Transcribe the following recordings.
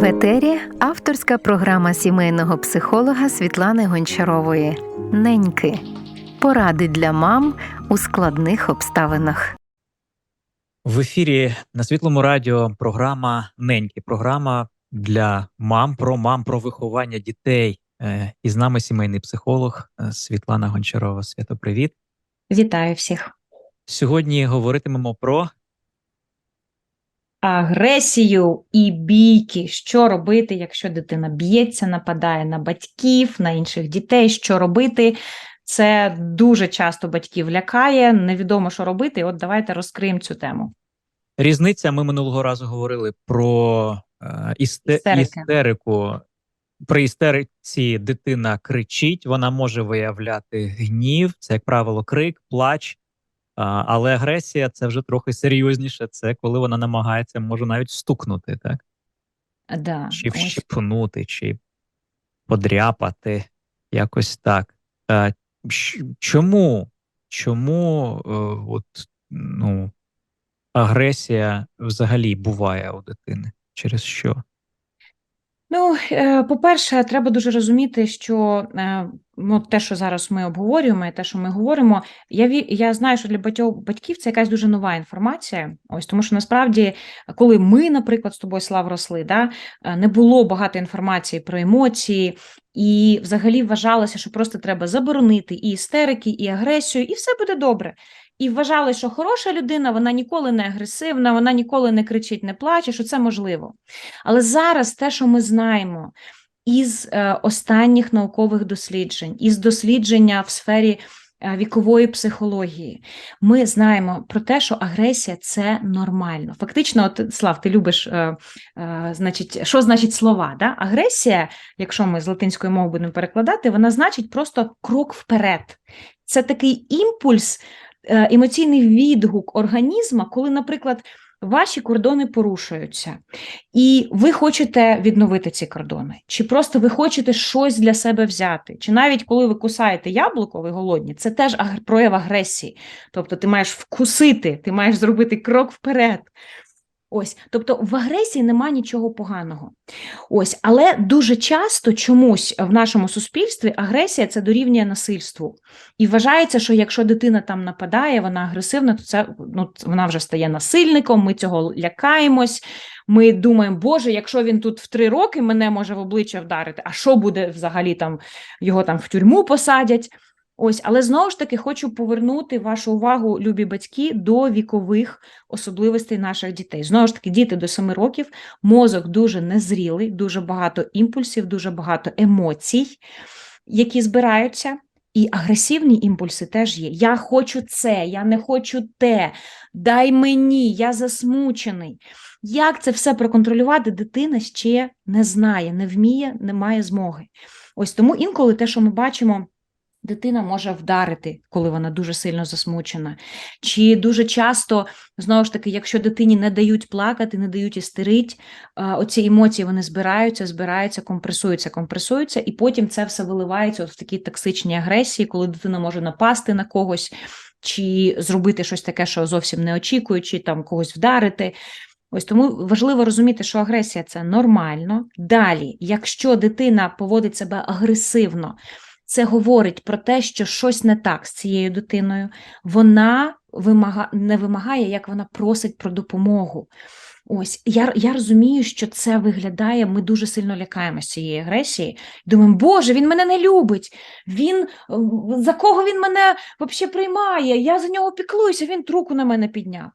В етері авторська програма сімейного психолога Світлани Гончарової Неньки. Поради для мам у складних обставинах. В ефірі на світлому радіо програма Неньки. Програма для мам про мам про виховання дітей. Е, І з нами сімейний психолог е, Світлана Гончарова. Свято, привіт. Вітаю всіх. Сьогодні говоритимемо про Агресію і бійки. Що робити, якщо дитина б'ється, нападає на батьків, на інших дітей? Що робити? Це дуже часто батьків лякає, невідомо, що робити. От давайте розкриємо цю тему. різниця. Ми минулого разу говорили про е, істе... Істерику. При істериці дитина кричить, вона може виявляти гнів, це, як правило, крик, плач. Але агресія це вже трохи серйозніше. Це коли вона намагається, може навіть стукнути, так? Да, чи вщипнути, чи подряпати, якось так. Чому? Чому е, от, ну, агресія взагалі буває у дитини? Через що? Ну, е, по-перше, треба дуже розуміти, що е, ну, те, що зараз ми обговорюємо, і те, що ми говоримо, я, я знаю, що для багатьох батьків це якась дуже нова інформація. Ось тому, що насправді, коли ми, наприклад, з тобою Слав росли, да, е, не було багато інформації про емоції, і взагалі вважалося, що просто треба заборонити і істерики, і агресію, і все буде добре. І вважали, що хороша людина, вона ніколи не агресивна, вона ніколи не кричить, не плаче, що це можливо. Але зараз те, що ми знаємо із е, останніх наукових досліджень, із дослідження в сфері е, вікової психології, ми знаємо про те, що агресія це нормально. Фактично, от, Слав, ти любиш, е, значить, що значить слова? Да? Агресія, якщо ми з латинської мови будемо перекладати, вона значить просто крок вперед. Це такий імпульс, емоційний відгук організма, коли, наприклад, ваші кордони порушуються, і ви хочете відновити ці кордони, чи просто ви хочете щось для себе взяти, чи навіть коли ви кусаєте яблуко, ви голодні, це теж прояв агресії. Тобто ти маєш вкусити, ти маєш зробити крок вперед. Ось, тобто в агресії нема нічого поганого. Ось, але дуже часто чомусь в нашому суспільстві агресія це дорівнює насильству. І вважається, що якщо дитина там нападає, вона агресивна, то це ну, вона вже стає насильником, ми цього лякаємось. Ми думаємо, Боже, якщо він тут в три роки мене може в обличчя вдарити, а що буде взагалі там його там в тюрму посадять? Ось, але знову ж таки хочу повернути вашу увагу, любі батьки, до вікових особливостей наших дітей. Знову ж таки, діти до 7 років, мозок дуже незрілий, дуже багато імпульсів, дуже багато емоцій, які збираються. І агресивні імпульси теж є. Я хочу це, я не хочу те, дай мені, я засмучений. Як це все проконтролювати, дитина ще не знає, не вміє, не має змоги. Ось тому інколи те, що ми бачимо, дитина може вдарити, коли вона дуже сильно засмучена. Чи дуже часто, знову ж таки, якщо дитині не дають плакати, не дають істерить, оці емоції вони збираються, збираються, компресуються, компресуються, і потім це все виливається от в такі токсичні агресії, коли дитина може напасти на когось, чи зробити щось таке, що зовсім не очікує, чи там когось вдарити. Ось тому важливо розуміти, що агресія це нормально. Далі, якщо дитина поводить себе агресивно, це говорить про те, що щось не так з цією дитиною. Вона вимага... не вимагає, як вона просить про допомогу. Ось я, я розумію, що це виглядає. Ми дуже сильно лякаємося цієї агресії. Думаємо, Боже, він мене не любить. Він е, за кого він мене взагалі приймає? Я за нього піклуюся, він руку на мене підняв.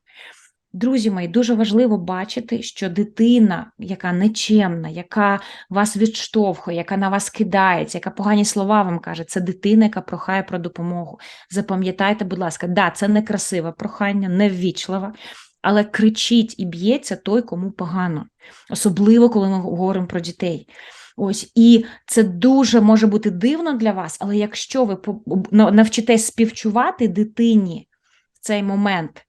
Друзі мої, дуже важливо бачити, що дитина, яка нечемна, яка вас відштовхує, яка на вас кидається, яка погані слова вам каже, це дитина, яка прохає про допомогу. Запам'ятайте, будь ласка, да, це не красиве прохання, не ввічлива, але кричить і б'ється той, кому погано, особливо коли ми говоримо про дітей. Ось і це дуже може бути дивно для вас, але якщо ви навчитесь співчувати дитині в цей момент,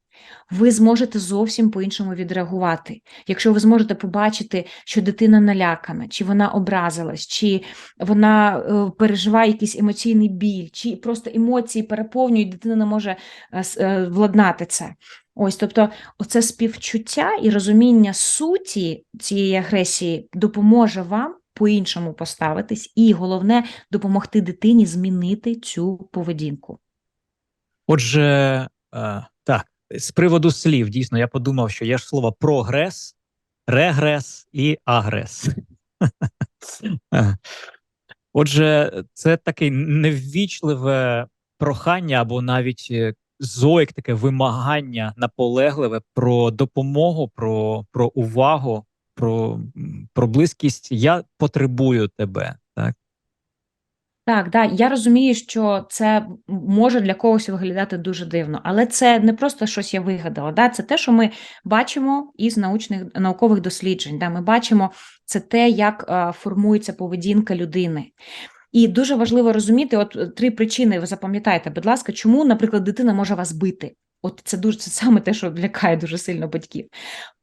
ви зможете зовсім по-іншому відреагувати. Якщо ви зможете побачити, що дитина налякана, чи вона образилась, чи вона е, переживає якийсь емоційний біль, чи просто емоції переповнюють, дитина не може е, е, владнати це. Ось, тобто, оце співчуття і розуміння суті цієї агресії допоможе вам по-іншому поставитись, і головне допомогти дитині змінити цю поведінку. Отже, з приводу слів, дійсно, я подумав, що є ж слово прогрес, регрес і агрес. Отже, це таке неввічливе прохання або навіть е, зойк, таке вимагання наполегливе про допомогу, про, про увагу, про, про близькість. Я потребую тебе. Так? Так, да, я розумію, що це може для когось виглядати дуже дивно, але це не просто щось я вигадала. Да? Це те, що ми бачимо із научних наукових досліджень. Да? Ми бачимо це те, як е, формується поведінка людини. І дуже важливо розуміти, от е, три причини, ви запам'ятаєте, будь ласка, чому, наприклад, дитина може вас бити. От це дуже це саме те, що лякає дуже сильно батьків.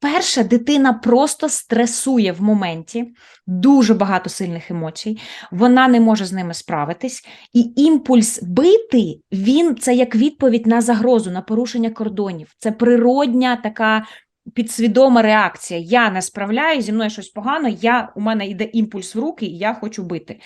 Перше, дитина просто стресує в моменті, дуже багато сильних емоцій, вона не може з ними справитись, і імпульс бити він це як відповідь на загрозу, на порушення кордонів. Це природня така підсвідома реакція. Я не справляю, зі мною щось погано, я, у мене йде імпульс в руки, і я хочу бити.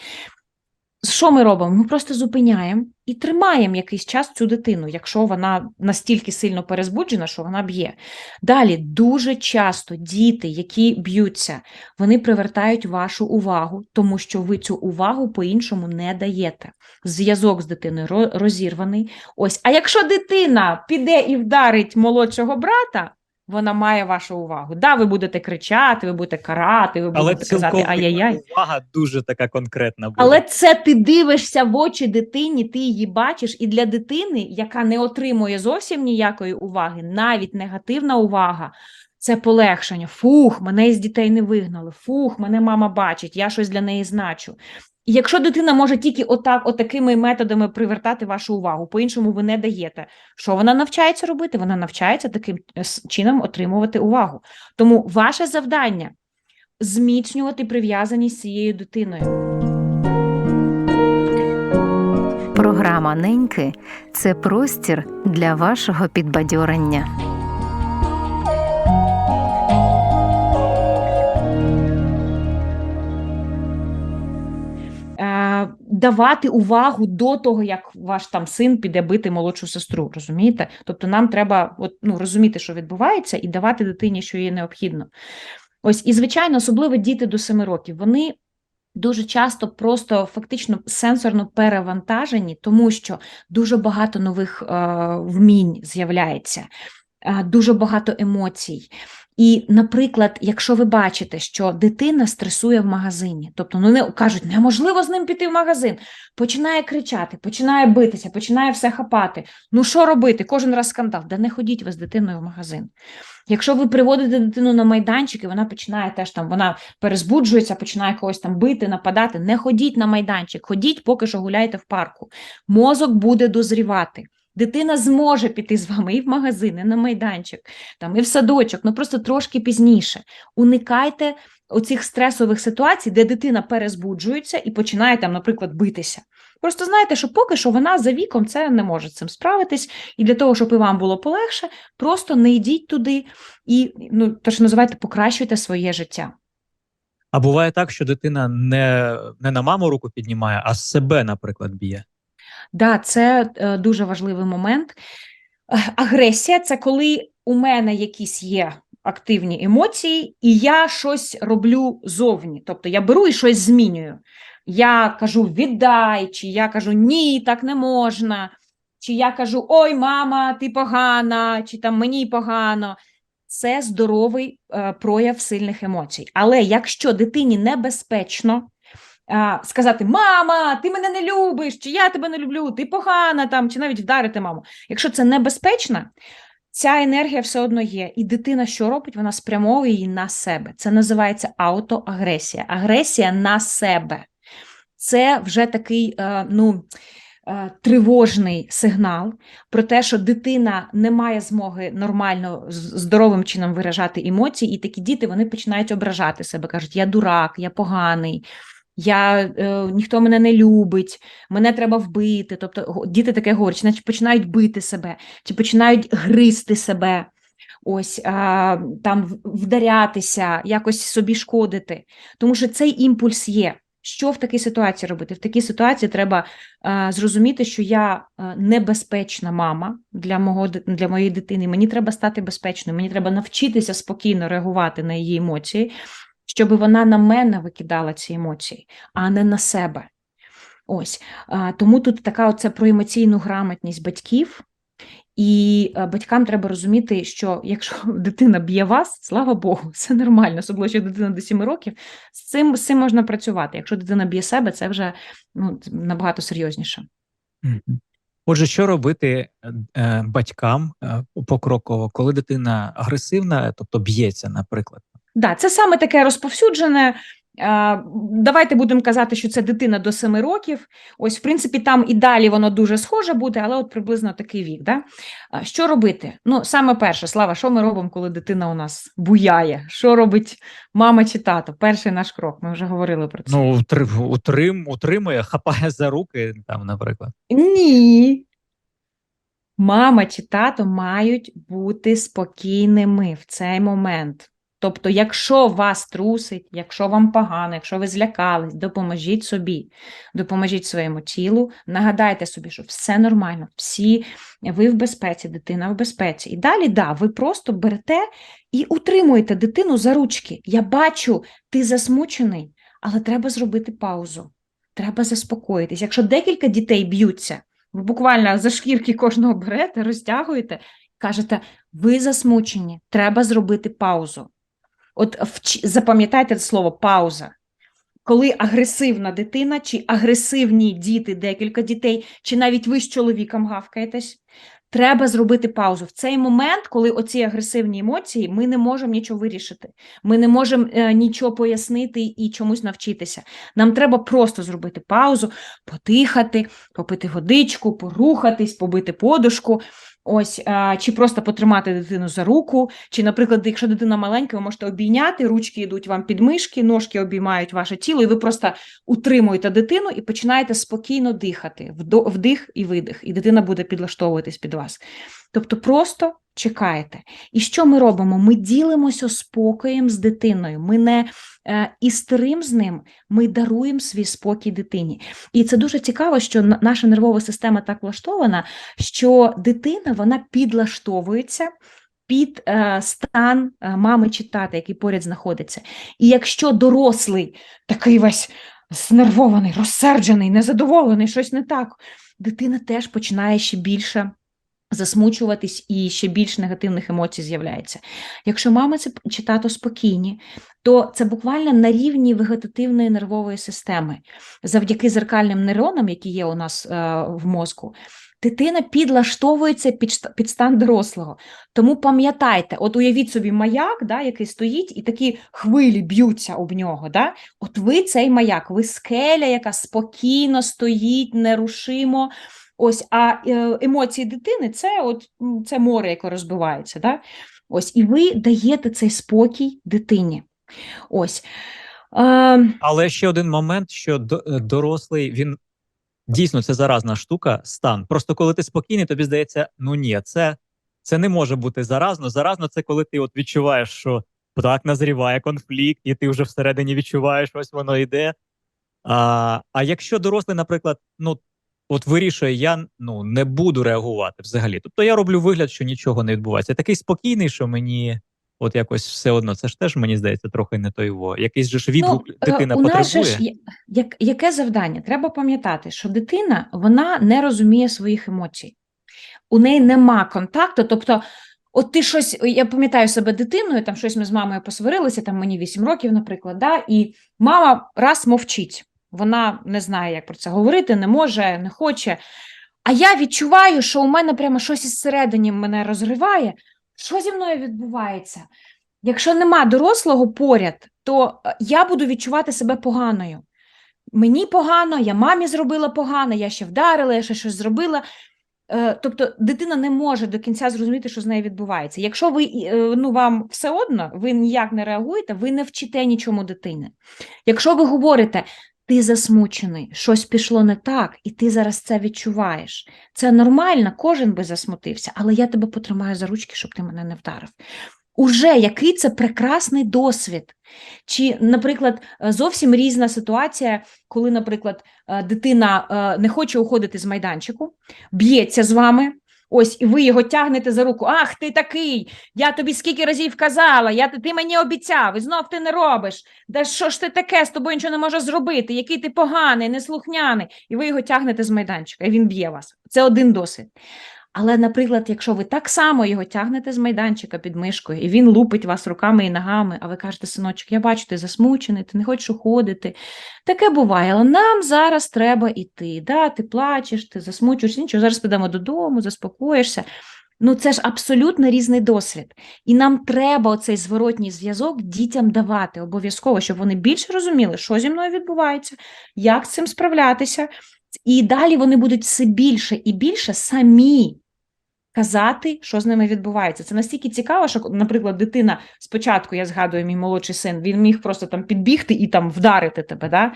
Що ми робимо? Ми просто зупиняємо і тримаємо якийсь час цю дитину, якщо вона настільки сильно перезбуджена, що вона б'є. Далі дуже часто діти, які б'ються, вони привертають вашу увагу, тому що ви цю увагу по-іншому не даєте. Зв'язок з дитиною розірваний. Ось, а якщо дитина піде і вдарить молодшого брата, вона має вашу увагу. Да, ви будете кричати, ви будете карати, ви Але будете казати цілком ай-яй-яй. увага дуже така конкретна буде. Але це ти дивишся в очі дитині, ти її бачиш, і для дитини, яка не отримує зовсім ніякої уваги, навіть негативна увага. Це полегшення. Фух, мене із дітей не вигнали. Фух, мене мама бачить, я щось для неї значу. Якщо дитина може тільки отак, отакими методами привертати вашу увагу, по-іншому ви не даєте. Що вона навчається робити? Вона навчається таким е, чином отримувати увагу. Тому ваше завдання зміцнювати прив'язаність з цією дитиною. Програма Неньки це простір для вашого підбадьорення. Давати увагу до того, як ваш там син піде бити молодшу сестру. Розумієте? Тобто нам треба от, ну, розуміти, що відбувається, і давати дитині, що їй необхідно. Ось, і звичайно, особливо діти до 7 років. Вони дуже часто просто фактично сенсорно перевантажені, тому що дуже багато нових е, вмінь з'являється, е, дуже багато емоцій. І, наприклад, якщо ви бачите, що дитина стресує в магазині, тобто ну не кажуть, неможливо з ним піти в магазин, починає кричати, починає битися, починає все хапати. Ну що робити? Кожен раз скандал. Да не ходіть ви з дитиною в магазин. Якщо ви приводите дитину на майданчик, і вона починає теж там, вона перезбуджується, починає когось там бити, нападати. Не ходіть на майданчик, ходіть, поки що гуляйте в парку. Мозок буде дозрівати. Дитина зможе піти з вами і в магазин, і на майданчик, там, і в садочок, ну просто трошки пізніше. Уникайте оцих стресових ситуацій, де дитина перезбуджується і починає там, наприклад, битися. Просто знайте, що поки що вона за віком це не може з цим справитись, і для того, щоб і вам було полегше, просто не йдіть туди і ну, то, що називаєте, покращуйте своє життя. А буває так, що дитина не, не на маму руку піднімає, а себе, наприклад, б'є. Да, це е, дуже важливий момент. Агресія це коли у мене якісь є активні емоції, і я щось роблю зовні. Тобто я беру і щось змінюю. Я кажу віддай, чи я кажу ні, так не можна, чи я кажу ой, мама, ти погана, чи там мені погано. Це здоровий е, прояв сильних емоцій. Але якщо дитині небезпечно сказати: Мама, ти мене не любиш, чи я тебе не люблю, ти погана там, чи навіть вдарити маму. Якщо це небезпечно, ця енергія все одно є. І дитина що робить? Вона спрямовує її на себе. Це називається аутоагресія. Агресія на себе. Це вже такий, е, ну. е, Тривожний сигнал про те, що дитина не має змоги нормально здоровим чином виражати емоції, і такі діти вони починають ображати себе, кажуть: я дурак, я поганий, я, е, ніхто мене не любить, мене треба вбити. Тобто діти таке говорять, чи наче починають бити себе, чи починають гризти себе. ось а, там вдарятися, якось собі шкодити, тому що цей імпульс є. Що в такій ситуації робити? В такій ситуації треба е, зрозуміти, що я е, небезпечна мама для мого для моєї дитини. Мені треба стати безпечною. Мені треба навчитися спокійно реагувати на її емоції, щоб вона на мене викидала ці емоції, а не на себе. Ось тому тут така оце про емоційну грамотність батьків. І е, батькам треба розуміти, що якщо дитина б'є вас, слава Богу, це нормально, особливо якщо дитина до 7 років, з цим, з цим можна працювати. Якщо дитина б'є себе, це вже ну, набагато серйозніше. Отже, що робити е, е, батькам покроково, коли дитина агресивна, тобто б'ється, наприклад? Да, це саме таке розповсюджене. Давайте будемо казати, що це дитина до 7 років. Ось, в принципі, там і далі воно дуже схоже буде, але от приблизно такий вік. Да? Що робити? Ну, саме перше, Слава, що ми робимо, коли дитина у нас буяє? Що робить мама чи тато? Перший наш крок. Ми вже говорили про це. Ну, утрим, утримує, хапає за руки, там, наприклад. Ні. Мама чи тато мають бути спокійними в цей момент. Тобто, якщо вас трусить, якщо вам погано, якщо ви злякались, допоможіть собі, допоможіть своєму тілу, нагадайте собі, що все нормально, всі ви в безпеці, дитина в безпеці. І далі, да, ви просто берете і утримуєте дитину за ручки. Я бачу, ти засмучений, але треба зробити паузу. Треба заспокоїтись. Якщо декілька дітей б'ються, ви буквально за шкірки кожного берете, розтягуєте, кажете, ви засмучені, треба зробити паузу. От запам'ятайте це слово пауза. Коли агресивна дитина, чи агресивні діти, декілька дітей, чи навіть ви з чоловіком гавкаєтесь, треба зробити паузу. В цей момент, коли оці агресивні емоції, ми не можемо нічого вирішити. Ми не можемо е, нічого пояснити і чомусь навчитися. Нам треба просто зробити паузу, подихати, попити водичку, порухатись, побити подушку. Ось, а, чи просто потримати дитину за руку, чи, наприклад, якщо дитина маленька, ви можете обійняти, ручки йдуть вам під мишки, ножки обіймають ваше тіло, і ви просто утримуєте дитину і починаєте спокійно дихати, вдих і видих, і дитина буде підлаштовуватись під вас. Тобто просто чекаєте. І що ми робимо? Ми ділимося спокоєм з дитиною. Ми не е, істерим з ним, ми даруємо свій спокій дитині. І це дуже цікаво, що наша нервова система так влаштована, що дитина вона підлаштовується під е, стан е, мами чи тата, який поряд знаходиться. І якщо дорослий такий весь знервований, розсерджений, незадоволений, щось не так, дитина теж починає ще більше засмучуватись і ще більш негативних емоцій з'являється. Якщо мама це чи тато спокійні, то це буквально на рівні вегетативної нервової системи. Завдяки зеркальним нейронам, які є у нас е, в мозку, дитина підлаштовується під, під стан дорослого. Тому пам'ятайте, от уявіть собі маяк, да, який стоїть, і такі хвилі б'ються об нього. Да? От ви цей маяк, ви скеля, яка спокійно стоїть, нерушимо. Ось, а е, емоції дитини це от це море, яке розбивається. Да? Ось, і ви даєте цей спокій дитині. Ось. Але ще один момент, що е, дорослий він дійсно це заразна штука, стан. Просто коли ти спокійний, тобі здається, ну ні, це, це не може бути заразно. Заразно це коли ти от відчуваєш, що так назріває конфлікт, і ти вже всередині відчуваєш, ось воно йде. А, а якщо дорослий, наприклад, ну от вирішує, я ну не буду реагувати взагалі. Тобто я роблю вигляд, що нічого не відбувається. Я такий спокійний, що мені. От якось все одно, це ж теж мені здається трохи не той. Якийсь же ж відгук Ну, е, дитина у нас же потребує. ж як, яке завдання? Треба пам'ятати, що дитина вона не розуміє своїх емоцій. У неї нема контакту. Тобто, от ти щось, я пам'ятаю себе дитиною, там щось ми з мамою посварилися, там мені 8 років, наприклад, да, і мама раз мовчить. Вона не знає, як про це говорити, не може, не хоче. А я відчуваю, що у мене прямо щось із середині мене розриває. Що зі мною відбувається? Якщо нема дорослого поряд, то е, я буду відчувати себе поганою. Мені погано, я мамі зробила погано, я ще вдарила, я ще щось зробила. Е, Тобто дитина не може до кінця зрозуміти, що з нею відбувається. Якщо ви е, ну вам все одно, ви ніяк не реагуєте, ви не вчите нічому дитини. Якщо ви говорите, ти засмучений, щось пішло не так, і ти зараз це відчуваєш. Це нормально, кожен би засмутився, але я тебе потримаю за ручки, щоб ти мене не вдарив. Уже який це прекрасний досвід. Чи, наприклад, е, зовсім різна ситуація, коли, наприклад, е, дитина е, не хоче уходити з майданчику, б'ється з вами. Ось, і ви його тягнете за руку. Ах, ти такий! Я тобі скільки разів казала, я, ти мені обіцяв, і знов ти не робиш. Да що ж ти таке, з тобою нічого не може зробити, який ти поганий, неслухняний. І ви його тягнете з майданчика, і він б'є вас. Це один досвід. Але, наприклад, якщо ви так само його тягнете з майданчика під мишкою, і він лупить вас руками і ногами, а ви кажете, синочок, я бачу, ти засмучений, ти не хочеш уходити. Таке буває, але нам зараз треба йти. Да, ти плачеш, ти засмучуєшся, нічого, зараз підемо додому, заспокоїшся. Ну, це ж абсолютно різний досвід. І нам треба оцей зворотній зв'язок дітям давати обов'язково, щоб вони більше розуміли, що зі мною відбувається, як з цим справлятися. І далі вони будуть все більше і більше самі казати, що з ними відбувається. Це настільки цікаво, що, наприклад, дитина спочатку, я згадую, мій молодший син, він міг просто там підбігти і там вдарити тебе. Да?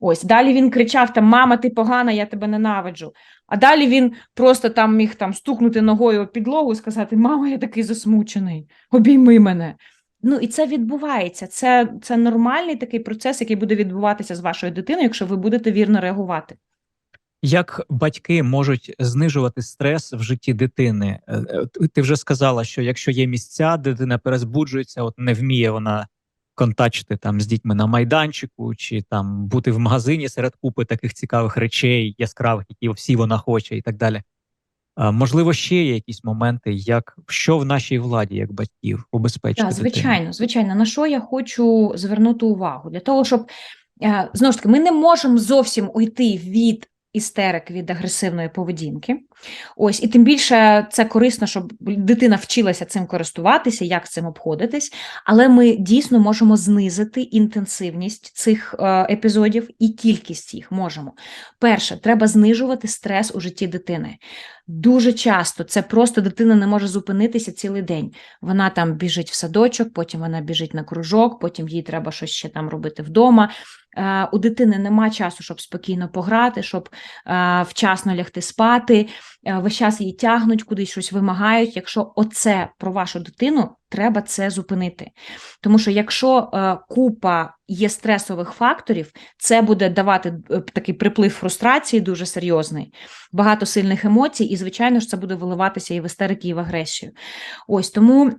Ось далі він кричав: там Мама, ти погана, я тебе ненавиджу. А далі він просто там міг там стукнути ногою в підлогу і сказати: Мама, я такий засмучений, обійми мене. Ну і це відбувається. Це, це нормальний такий процес, який буде відбуватися з вашою дитиною, якщо ви будете вірно реагувати. Як батьки можуть знижувати стрес в житті дитини? Е, е, Ти вже сказала, що якщо є місця, дитина перезбуджується, от не вміє вона контачити там з дітьми на майданчику, чи там бути в магазині серед купи таких цікавих речей, яскравих, які всі вона хоче, і так далі. Можливо, ще є якісь моменти, як що в нашій владі, як батьків, убезпечити Так, дитину? звичайно, звичайно, на що я хочу звернути увагу? Для того, щоб е, знову ж таки, ми не можемо зовсім уйти від істерик, від агресивної поведінки. Ось, і тим більше це корисно, щоб дитина вчилася цим користуватися, як цим обходитись, але ми дійсно можемо знизити інтенсивність цих е, епізодів і кількість їх можемо. Перше, треба знижувати стрес у житті дитини. Дуже часто це просто дитина не може зупинитися цілий день. Вона там біжить в садочок, потім вона біжить на кружок, потім їй треба щось ще там робити вдома. Е, У дитини нема часу, щоб спокійно пограти, щоб е, вчасно лягти спати. Е, Весь час її тягнуть, кудись щось вимагають. Якщо оце про вашу дитину, треба це зупинити. Тому що якщо е, купа є стресових факторів, це буде давати е, такий приплив фрустрації дуже серйозний, багато сильних емоцій, і, звичайно ж, це буде виливатися і в істерики, і в агресію. Ось тому,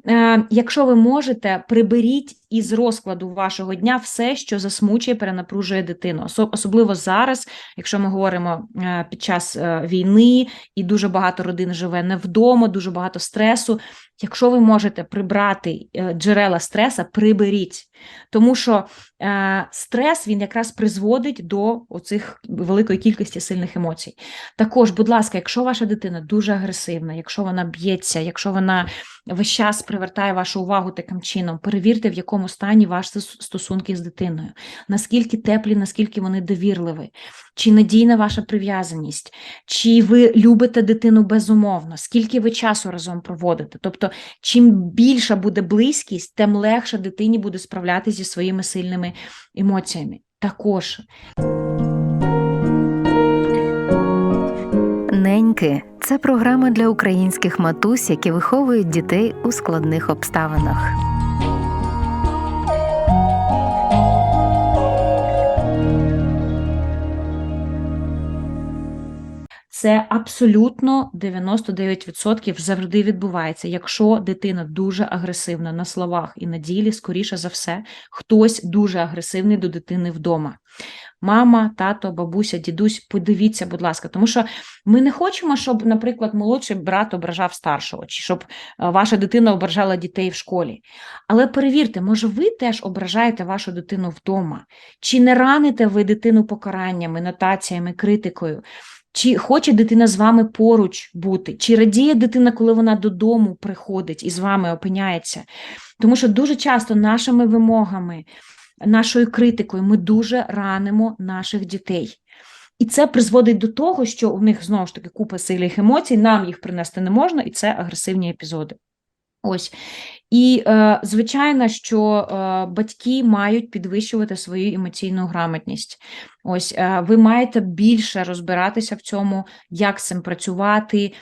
якщо ви можете, приберіть із розкладу вашого дня все, що засмучує, перенапружує дитину. Особливо зараз, якщо ми говоримо під час війни, і дуже багато родин живе не вдома, дуже багато стресу. Якщо ви можете прибрати е, джерела стреса, приберіть. Тому що е, стрес він якраз призводить до оцих великої кількості сильних емоцій. Також, будь ласка, якщо ваша дитина дуже агресивна, якщо вона б'ється, якщо вона весь час привертає вашу увагу таким чином, перевірте, в якому стані ваші стосунки з дитиною, наскільки теплі, наскільки вони довірливі, чи надійна ваша прив'язаність, чи ви любите дитину безумовно, скільки ви часу разом проводите. Тобто, чим більша буде близькість, тим легше дитині буде справлятися зі своїми сильними емоціями. Також Неньки це програма для українських матусь, які виховують дітей у складних обставинах. Це абсолютно 99% завжди відбувається. Якщо дитина дуже агресивна на словах і на ділі, скоріше за все, хтось дуже агресивний до дитини вдома. Мама, тато, бабуся, дідусь, подивіться, будь ласка, тому що ми не хочемо, щоб, наприклад, молодший брат ображав старшого, чи щоб е, ваша дитина ображала дітей в школі. Але перевірте, може, ви теж ображаєте вашу дитину вдома, чи не раните ви дитину покараннями, нотаціями, критикою. Чи хоче дитина з вами поруч бути? Чи радіє дитина, коли вона додому приходить і з вами опиняється? Тому що дуже часто нашими вимогами, нашою критикою ми дуже ранимо наших дітей. І це призводить до того, що у них знову ж таки купа сильних емоцій, нам їх принести не можна, і це агресивні епізоди. Ось. І, е, звичайно, що е, батьки мають підвищувати свою емоційну грамотність. Ось е, ви маєте більше розбиратися в цьому, як з цим працювати,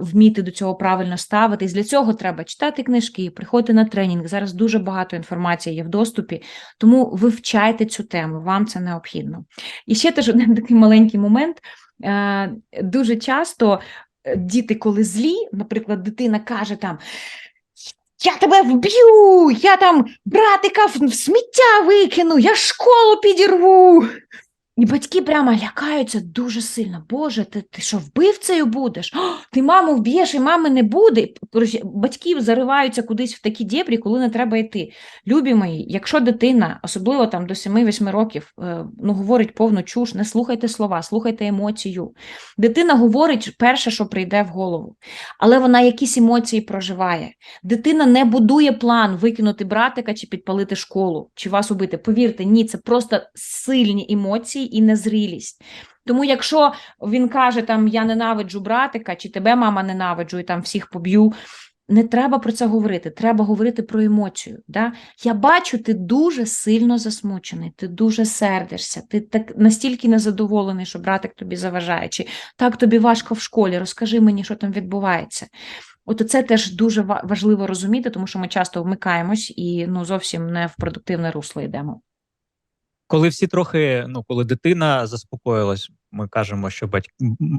вміти до цього правильно ставитись. Для цього треба читати книжки, приходити на тренінг. Зараз дуже багато інформації є в доступі, тому вивчайте цю тему, вам це необхідно. І ще теж один такий маленький момент. Дуже часто діти, коли злі, наприклад, дитина каже там. Я тебе вб'ю, я там братика в в сміття викину, я школу підірву. І батьки прямо лякаються дуже сильно. Боже, ти, ти що, вбивцею будеш? О, ти маму вб'єш і мами не буде. Батьки зариваються кудись в такі дєбрі, коли не треба йти. Любі мої, якщо дитина, особливо там до 7-8 років, е, ну, говорить повну чуш, не слухайте слова, слухайте емоцію. Дитина говорить перше, що прийде в голову, але вона якісь емоції проживає. Дитина не будує план викинути братика чи підпалити школу, чи вас убити. Повірте, ні, це просто сильні емоції і незрілість. Тому, якщо він каже, там я ненавиджу братика, чи тебе мама ненавиджу і там всіх поб'ю. Не треба про це говорити, треба говорити про емоцію. Да? Я бачу, ти дуже сильно засмучений, ти дуже сердишся, ти так настільки незадоволений, що братик тобі заважає, чи так тобі важко в школі, розкажи мені, що там відбувається. От це теж дуже важливо розуміти, тому що ми часто вмикаємось і ну, зовсім не в продуктивне русло йдемо. Коли всі трохи, ну коли дитина заспокоїлась, ми кажемо, що батьк,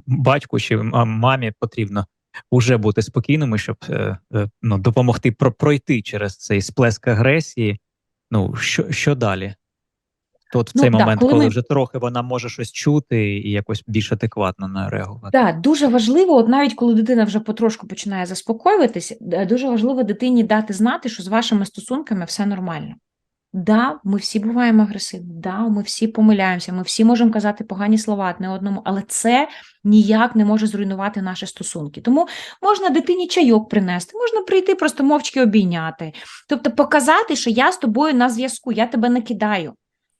батьку чи мамі потрібно вже бути спокійними, щоб е, е, ну, допомогти про, пройти через цей сплеск агресії. Ну що, що далі? От в Ну, цей да, момент, коли коли ми- вже трохи вона може щось чути і якось більш адекватно на реагувати. Так, дуже важливо, от навіть коли дитина вже потрошку починає заспокоюватись, е, дуже важливо дитині дати знати, що з вашими стосунками все нормально. Да, ми всі буваємо агресивні, да, ми всі помиляємося, ми всі можемо казати погані слова одне одному, але це ніяк не може зруйнувати наші стосунки. Тому можна дитині чайок принести, можна прийти просто мовчки обійняти. Тобто показати, що я з тобою на зв'язку, я тебе не кидаю.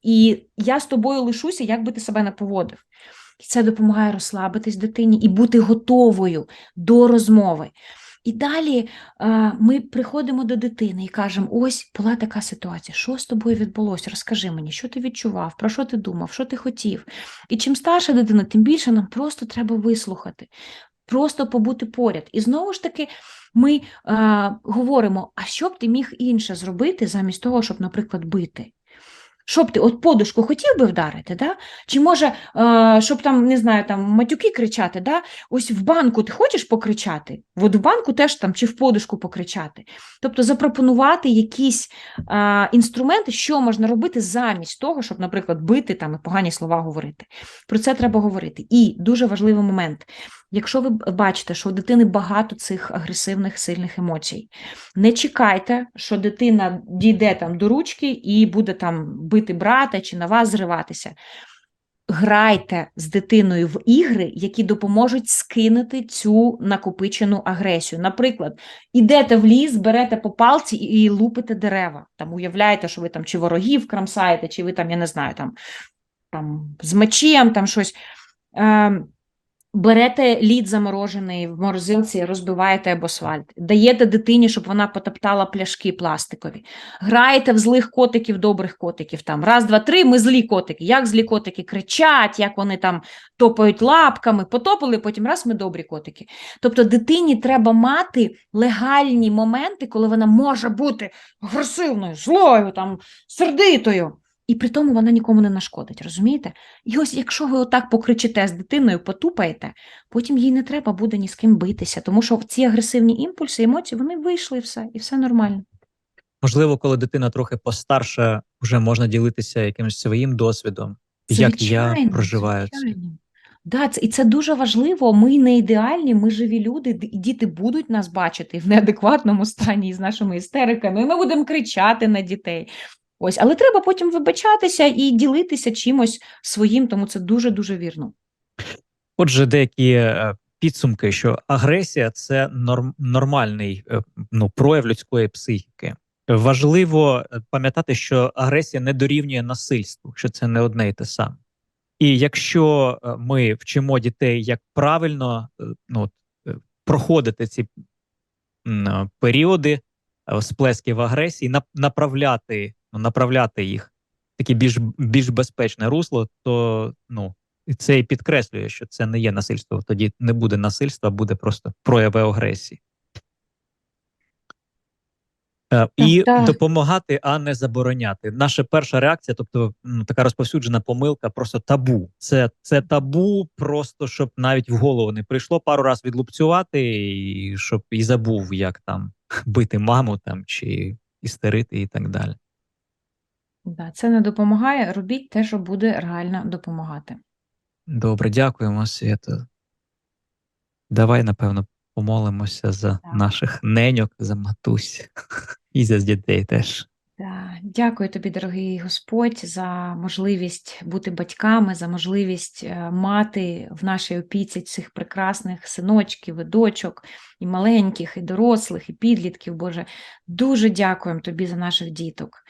І я з тобою лишуся, як би ти себе не поводив. І це допомагає розслабитись дитині і бути готовою до розмови. І далі е, ми приходимо до дитини і кажемо: ось була така ситуація, що з тобою відбулося? Розкажи мені, що ти відчував, про що ти думав, що ти хотів. І чим старша дитина, тим більше нам просто треба вислухати, просто побути поряд. І знову ж таки, ми е, говоримо: а що б ти міг інше зробити замість того, щоб, наприклад, бити? Щоб ти от подушку хотів би вдарити, да? чи може, е, щоб там, не знаю, там матюки кричати, да? ось в банку ти хочеш покричати? От в банку теж там чи в подушку покричати. Тобто запропонувати якісь е, інструменти, що можна робити замість того, щоб, наприклад, бити там і погані слова говорити. Про це треба говорити. І дуже важливий момент. Якщо ви бачите, що у дитини багато цих агресивних сильних емоцій, не чекайте, що дитина дійде там до ручки і буде там бити брата чи на вас зриватися. Грайте з дитиною в ігри, які допоможуть скинути цю накопичену агресію. Наприклад, ідете в ліс, берете по палці і лупите дерева. Там уявляєте, що ви там чи ворогів крамсаєте, чи ви там, я не знаю, там, там з мечем, там щось. Берете лід заморожений в морозилці, розбиваєте об асфальт, даєте дитині, щоб вона потоптала пляшки пластикові. Граєте в злих котиків, добрих котиків. Там раз, два, три. Ми злі котики. Як злі котики кричать, як вони там топають лапками, потопили, потім раз ми добрі котики. Тобто дитині треба мати легальні моменти, коли вона може бути агресивною, злою, там, сердитою. І при тому вона нікому не нашкодить, розумієте? І ось якщо ви отак покричите з дитиною, потупаєте, потім їй не треба буде ні з ким битися, тому що ці агресивні імпульси, емоції, вони вийшли і все, і все нормально. Можливо, коли дитина трохи постарша, вже можна ділитися якимось своїм досвідом, як я проживаю звичайно. Да, це, і це дуже важливо. Ми не ідеальні, ми живі люди, і діти будуть нас бачити в неадекватному стані і з нашими істериками. І ми будемо кричати на дітей. Ось, але треба потім вибачатися і ділитися чимось своїм, тому це дуже дуже вірно. Отже, деякі е, підсумки, що агресія це норм, нормальний е, ну, прояв людської психіки. Важливо е, пам'ятати, що агресія не дорівнює насильству, що це не одне і те саме. І якщо ми вчимо дітей, як правильно ну, проходити ці періоди сплесків агресії, направляти, направляти їх в таке більш, більш безпечне русло, то ну, це і підкреслює, що це не є насильство. Тоді не буде насильства, буде просто прояви агресії. Е, І так. допомагати, а не забороняти. Наша перша реакція, тобто така розповсюджена помилка, просто табу. Це, це табу, просто щоб навіть в голову не прийшло пару раз відлупцювати, і щоб і забув, як там бити маму там чи істерити і так далі. Да, це не допомагає. Робіть те, що буде реально допомагати. Добре, дякуємо, Свято. Давай, напевно, помолимося за Так. наших неньок, за матусь і за дітей теж. Да. Дякую тобі, дорогий Господь, за можливість бути батьками, за можливість е, мати в нашій опіці цих прекрасних синочків, і дочок, і маленьких, і дорослих, і підлітків. Боже, дуже дякуємо тобі за наших діток.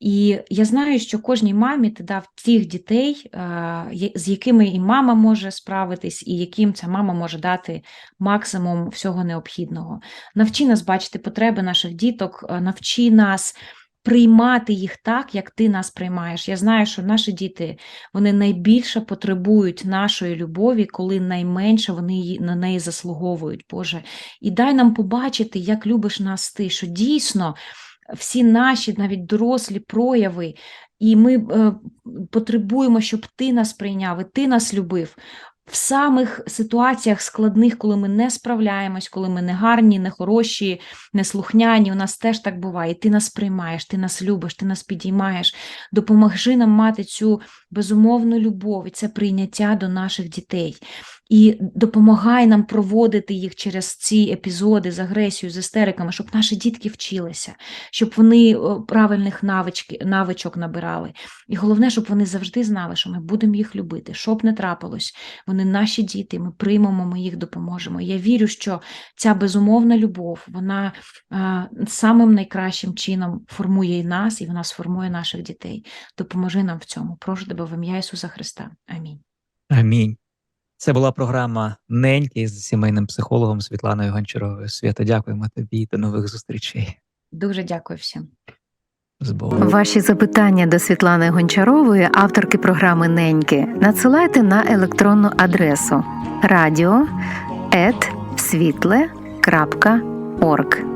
І я знаю, що кожній мамі ти дав тих дітей, е, з якими і мама може справитись, і яким ця мама може дати максимум всього необхідного. Навчи нас бачити потреби наших діток, е, навчи нас приймати їх так, як ти нас приймаєш. Я знаю, що наші діти вони найбільше потребують нашої любові, коли найменше вони на неї заслуговують. Боже, і дай нам побачити, як любиш нас ти, що дійсно всі наші, навіть дорослі прояви, і ми е, потребуємо, щоб ти нас прийняв, і ти нас любив. В самих ситуаціях складних, коли ми не справляємось, коли ми не гарні, не хороші, неслухняні, у нас теж так буває. Ти нас приймаєш, ти нас любиш, ти нас підіймаєш. Допоможи нам мати цю безумовну любов і це прийняття до наших дітей. І допомагай нам проводити їх через ці епізоди з агресією, з істериками, щоб наші дітки вчилися, щоб вони правильних навички, навичок набирали. І головне, щоб вони завжди знали, що ми будемо їх любити, щоб не трапилось. Вони наші діти, ми приймемо, ми їх допоможемо. Я вірю, що ця безумовна любов, вона а, самим найкращим чином формує і нас, і вона сформує наших дітей. Допоможи нам в цьому. Прошу тебе в ім'я Ісуса Христа. Амінь. Амінь. Це була програма Неньки з сімейним психологом Світланою Гончаровою. Свята, дякуємо тобі до нових зустрічей. Дуже дякую всім. З Богом. Ваші запитання до Світлани Гончарової, авторки програми Неньки, надсилайте на електронну адресу radio.світле.орг